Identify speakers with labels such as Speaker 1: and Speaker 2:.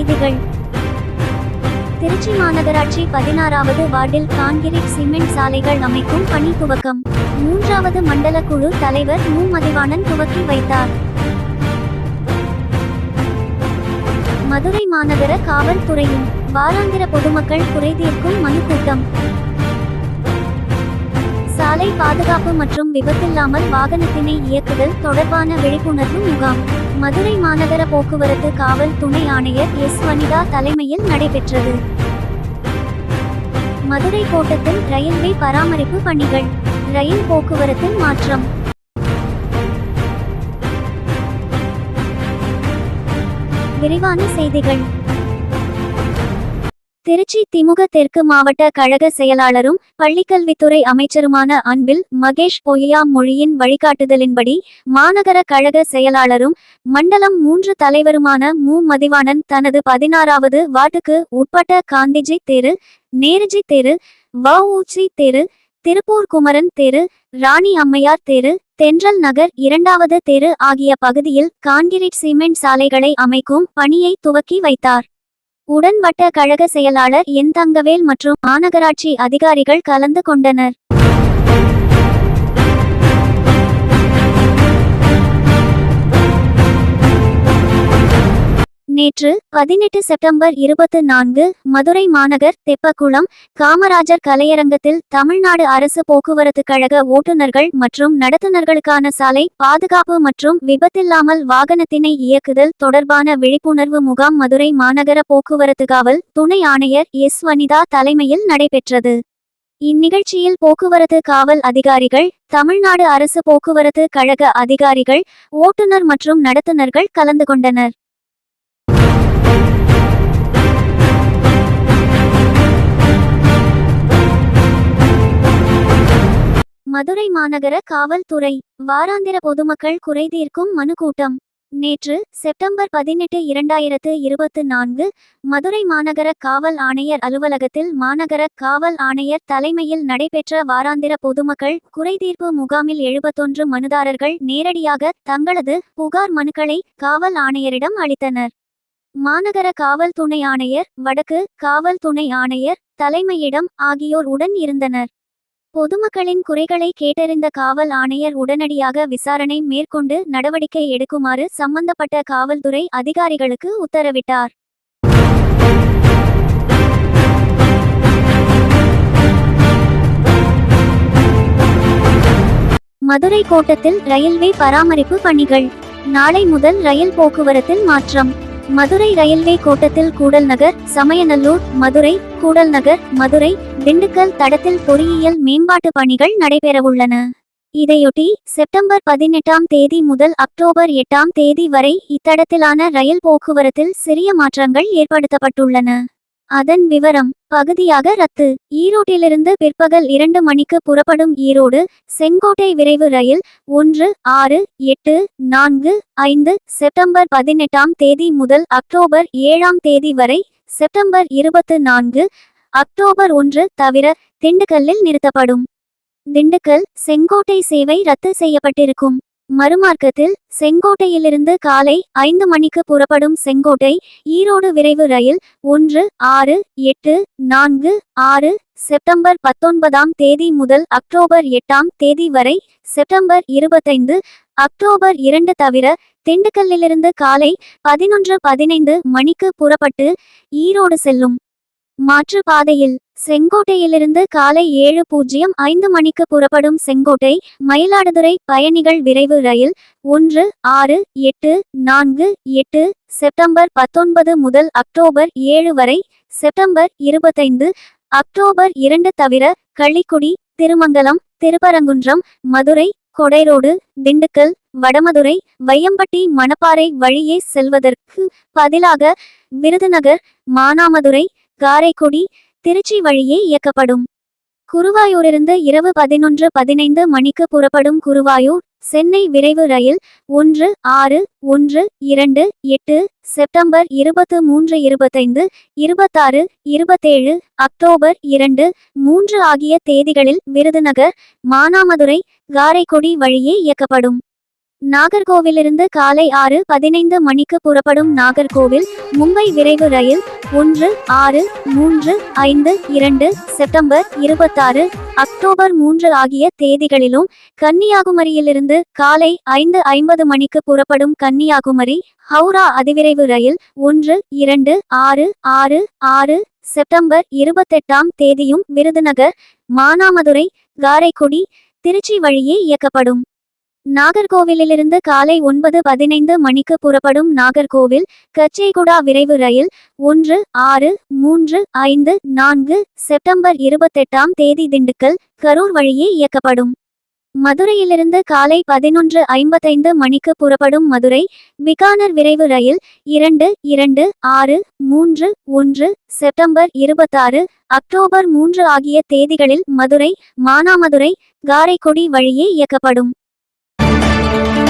Speaker 1: செய்திகள். திருச்சி மாநகராட்சி பதினாறாவது வார்டில் கான்கிரீட் சிமெண்ட் சாலைகள் அமைக்கும் பணி துவக்கம். மூன்றாவது மண்டல குழு தலைவர் மு. மதிவாணன் துவக்கி வைத்தார். மதுரை மாநகர காவல்துறையின் வாராந்திர பொதுமக்கள் குறைதீர்க்கும் மனு கூட்டம். சாலை பாதுகாப்பு மற்றும் விபத்தில்லாமல் வாகனத்தினை இயக்குதல் தொடர்பான விழிப்புணர்வு முகாம். மதுரை மாநகர போக்குவரத்து காவல் துணை ஆணையர் எஸ். வனிதா தலைமையில் நடைபெற்றது. மதுரை கோட்டத்தில் ரயில்வே பராமரிப்பு பணிகள் ரயில் போக்குவரத்தில் மாற்றம். விரிவான செய்திகள். திருச்சி திமுக தெற்கு மாவட்ட கழக செயலாளரும் பள்ளிக்கல்வித்துறை அமைச்சருமான அன்பில் மகேஷ் பொய்யா மொழியின் வழிகாட்டுதலின்படி மாநகர கழக செயலாளரும் மண்டலம் மூன்று தலைவருமான மு. மதிவாணன் தனது பதினாறாவது வார்டுக்கு உட்பட்ட காந்திஜி தெரு நேருஜி தெரு வஉசி தெரு திருப்பூர் குமரன் தெரு ராணி அம்மையார் தெரு தென்றல் நகர் இரண்டாவது தெரு ஆகிய பகுதியில் கான்கிரீட் சிமெண்ட் சாலைகளை அமைக்கும் பணியை துவக்கி வைத்தார். உடன் வட்ட கழக செயலாளர் என் தங்கவேல் மற்றும் மாநகராட்சி அதிகாரிகள் கலந்து கொண்டனர். நேற்று பதினெட்டு செப்டம்பர் இருபத்து நான்கு மதுரை மாநகர் தெப்பக்குளம் காமராஜர் கலையரங்கத்தில் தமிழ்நாடு அரசு போக்குவரத்து கழக ஓட்டுநர்கள் மற்றும் நடத்துனர்களுக்கான சாலை பாதுகாப்பு மற்றும் விபத்தில்லாமல் வாகனத்தினை இயக்குதல் தொடர்பான விழிப்புணர்வு முகாம் மதுரை மாநகர போக்குவரத்து காவல் துணை ஆணையர் எஸ். வனிதா தலைமையில் நடைபெற்றது. இந்நிகழ்ச்சியில் போக்குவரத்து காவல் அதிகாரிகள் தமிழ்நாடு அரசு போக்குவரத்து கழக அதிகாரிகள் ஓட்டுநர் மற்றும் நடத்துனர்கள் கலந்து கொண்டனர். மதுரை மாநகர காவல்துறை வாராந்திர பொதுமக்கள் குறைதீர்க்கும் மனு கூட்டம். நேற்று செப்டம்பர் பதினெட்டு இரண்டாயிரத்து இருபத்து நான்கு மதுரை மாநகர காவல் ஆணையர் அலுவலகத்தில் மாநகர காவல் ஆணையர் தலைமையில் நடைபெற்ற வாராந்திர பொதுமக்கள் குறைதீர்ப்பு முகாமில் எழுபத்தொன்று மனுதாரர்கள் நேரடியாக தங்களது புகார் மனுக்களை காவல் ஆணையரிடம் அளித்தனர். மாநகர காவல் துணை ஆணையர் வடக்கு காவல் துணை ஆணையர் தலைமையிடம் ஆகியோர் உடன் இருந்தனர். பொதுமக்களின் குறைகளை கேட்டறிந்த காவல் ஆணையர் உடனடியாக விசாரணை மேற்கொண்டு நடவடிக்கை எடுக்குமாறு சம்பந்தப்பட்ட காவல்துறை அதிகாரிகளுக்கு உத்தரவிட்டார். மதுரை கோட்டத்தில் ரயில்வே பராமரிப்பு பணிகள். நாளை முதல் ரயில் போக்குவரத்தில் மாற்றம். மதுரை ரயில்வே கோட்டத்தில் கூடல் நகர் சமயநல்லூர் மதுரை கூடல் நகர் மதுரை திண்டுக்கல் தடத்தில் பொறியியல் மேம்பாட்டு பணிகள் நடைபெறவுள்ளன. இதையொட்டி செப்டம்பர் பதினெட்டாம் தேதி முதல் அக்டோபர் எட்டாம் தேதி வரை இத்தடத்திலான ரயில் போக்குவரத்தில் சிறிய மாற்றங்கள் ஏற்படுத்தப்பட்டுள்ளன. அதன் விவரம் பகுதியாக ரத்து. ஈரோட்டிலிருந்து பிற்பகல் இரண்டு மணிக்கு புறப்படும் ஈரோடு செங்கோட்டை விரைவு ரயில் ஒன்று ஆறு எட்டு நான்கு ஐந்து செப்டம்பர் பதினெட்டாம் தேதி முதல் அக்டோபர் ஏழாம் தேதி வரை செப்டம்பர் இருபத்து நான்கு அக்டோபர் ஒன்று தவிர திண்டுக்கல்லில் நிறுத்தப்படும். திண்டுக்கல் செங்கோட்டை சேவை ரத்து செய்யப்பட்டிருக்கும். மறுமார்க்கத்தில் செங்கோட்டையிலிருந்து காலை ஐந்து மணிக்கு புறப்படும் செங்கோட்டை ஈரோடு விரைவு ரயில் ஒன்று ஆறு எட்டு நான்கு ஆறு செப்டம்பர் பத்தொன்பதாம் தேதி முதல் அக்டோபர் எட்டாம் தேதி வரை செப்டம்பர் இருபத்தைந்து அக்டோபர் இரண்டு தவிர திண்டுக்கல்லிலிருந்து காலை பதினொன்று பதினைந்து மணிக்கு புறப்பட்டு ஈரோடு செல்லும். மாற்று பாதையில் செங்கோட்டையிலிருந்து காலை ஏழு பூஜ்ஜியம் ஐந்து மணிக்கு புறப்படும் செங்கோட்டை மயிலாடுதுறை பயணிகள் விரைவு ரயில் ஒன்று ஆறு எட்டு நான்கு எட்டு செப்டம்பர் பத்தொன்பது முதல் அக்டோபர் ஏழு வரை செப்டம்பர் இருபத்தைந்து அக்டோபர் இரண்டு தவிர கள்ளிக்குடி திருமங்கலம் திருப்பரங்குன்றம் மதுரை கொடைரோடு திண்டுக்கல் வடமதுரை வையம்பட்டி மணப்பாறை வழியே செல்வதற்கு பதிலாக விருதுநகர் மானாமதுரை காரைக்குடி திருச்சி வழியே இயக்கப்படும். குருவாயூரிலிருந்து இரவு பதினொன்று பதினைந்து மணிக்கு புறப்படும் குருவாயூர் சென்னை விரைவு ரயில் ஒன்று ஆறு ஒன்று இரண்டு எட்டு செப்டம்பர் இருபத்து மூன்று இருபத்தைந்து இருபத்தாறு இருபத்தேழு அக்டோபர் இரண்டு மூன்று ஆகிய தேதிகளில் விருதுநகர் மானாமதுரை காரைக்குடி வழியே இயக்கப்படும். நாகர்கோவிலிருந்து காலை ஆறு பதினைந்து மணிக்கு புறப்படும் நாகர்கோவில் மும்பை விரைவு ரயில் ஒன்று ஆறு மூன்று ஐந்து இரண்டு செப்டம்பர் இருபத்தாறு அக்டோபர் மூன்று ஆகிய தேதிகளிலும் கன்னியாகுமரியிலிருந்து காலை ஐந்து ஐம்பது மணிக்கு புறப்படும் கன்னியாகுமரி ஹவுரா அதிவிரைவு ரயில் ஒன்று இரண்டு ஆறு ஆறு ஆறு செப்டம்பர் இருபத்தெட்டாம் தேதியும் விருதுநகர் மானாமதுரை காரைக்குடி திருச்சி வழியே இயக்கப்படும். நாகர்கோவிலிருந்து காலை ஒன்பது பதினைந்து மணிக்கு புறப்படும் நாகர்கோவில் கச்சேகுடா விரைவு ரயில் ஒன்று ஆறு மூன்று ஐந்து நான்கு செப்டம்பர் இருபத்தெட்டாம் தேதி திண்டுக்கல் கரூர் வழியே இயக்கப்படும். மதுரையிலிருந்து காலை பதினொன்று ஐம்பத்தைந்து மணிக்கு புறப்படும் மதுரை பிகானர் விரைவு ரயில் இரண்டு இரண்டு ஆறு மூன்று ஒன்று செப்டம்பர் இருபத்தாறு அக்டோபர் மூன்று ஆகிய தேதிகளில் மதுரை மானாமதுரை காரைக்குடி வழியே இயக்கப்படும். Thank you.